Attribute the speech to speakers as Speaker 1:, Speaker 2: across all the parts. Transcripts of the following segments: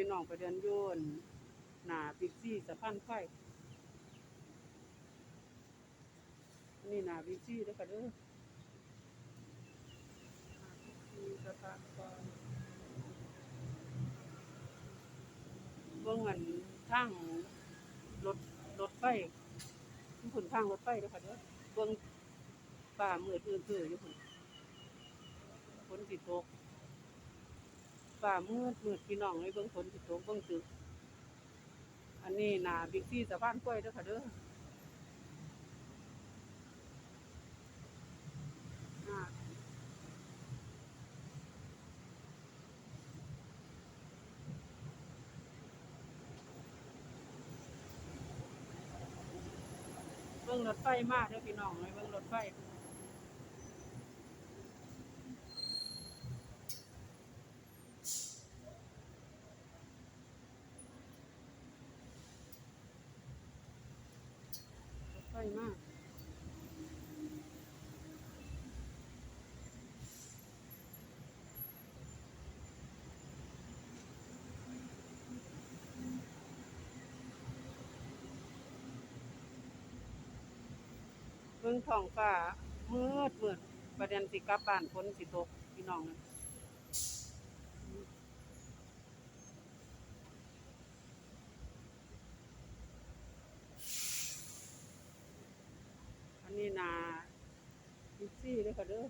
Speaker 1: พี่น้องประเด็นโยนหนาบิ๊กซี่สะพานไฟนี่หนาบิ๊กซี่แล้วก็เด้อบิ๊กซี่สะพานไฟเบิ่งอันทางรถรถไฟผุนทางรถไฟแล้วค่ะเด้อเบิ่งป่ามืดอื่นๆอยู่พุ่นฝนสิตก ฝ่ามืดมืดพี่น้องเลยเบิ่งฝนสิตกเบิ่งตึกอันนี้หนาบิ๊กซี่สะพานกล้วยเด้อค่ะเด้อเบิ่งรถไฟมากเด้อพี่น้องเลยเบิ่งรถไฟ รถไฟมากเบิ่งท้องฟ้ามืดมืดประเด็นสิกลับบ้านฝนสิตกพี่น้องนะอันนี้นาบิ๊ก ซี่เลยค่ะเด้อ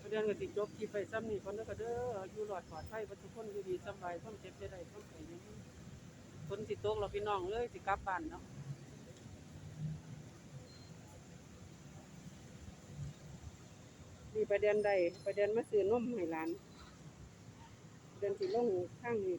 Speaker 1: ประเด็นก็สิจบคลิปไปซ้ำนี่คนเด้อค่ะเด้ออยู่หลอดปลอดภัยทุกคนอยู่ดีสบายต้องเจ็บจะได้ต้องไปอยังนี้ฝนสิตกเราพี่น้องเอ้ยสิกลับบ้านเนาะ ประเด็นใดประเด็นมาซื้อนมให้หลาน เด็นสิลงข้างนี้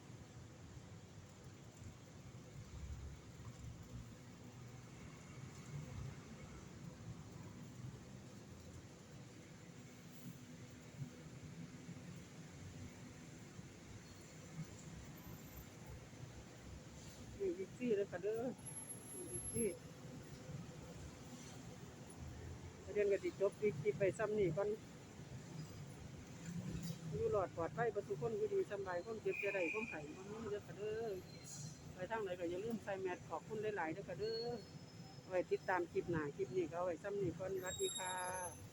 Speaker 1: นี่วิกซี่เลยค่ะเด้อนี่วิกซี่ประเด็นก็สิจบวิกซี่ไปซ้ำนี่ก่อน อยู่หลอดปลอดภัยประตูคนอยู่ดีสบายคนเจ็บจะได้คนไข้คนนี้เด้อค่ะเด้อไปทางไหนก็อย่าลืมใส่แมสขอบคุณหลายๆเด้อค่ะเด้อเอาไว้ติดตามคลิปหน้าคลิปนี้ก็เอาไว้ซ้ำนี่ก่อนสวัสดีค่ะ